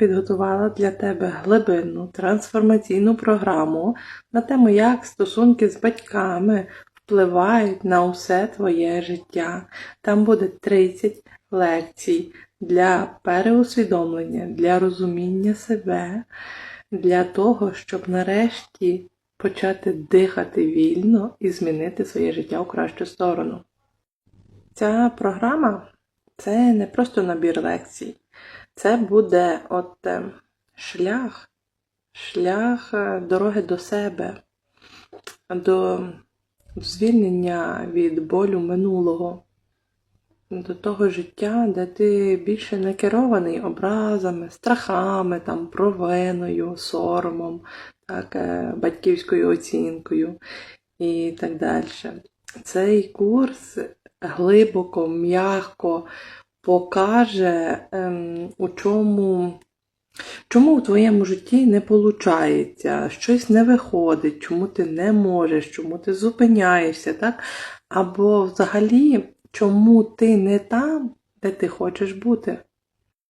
підготувала для тебе глибинну трансформаційну програму на тему, як стосунки з батьками впливають на усе твоє життя. Там буде 30 лекцій для переусвідомлення, для розуміння себе, для того, щоб нарешті почати дихати вільно і змінити своє життя у кращу сторону. Ця програма це не просто набір лекцій, це буде от е, шлях, шлях е, дороги до себе, до звільнення від болю минулого, до того життя, де ти більше не керований образами, страхами, там, провиною, соромом, так, е, батьківською оцінкою і так далі. Цей курс глибоко, м'яко покаже, ем, у чому, чому у твоєму житті не виходить, щось не виходить, чому ти не можеш, чому ти зупиняєшся, так? Або взагалі, чому ти не там, де ти хочеш бути.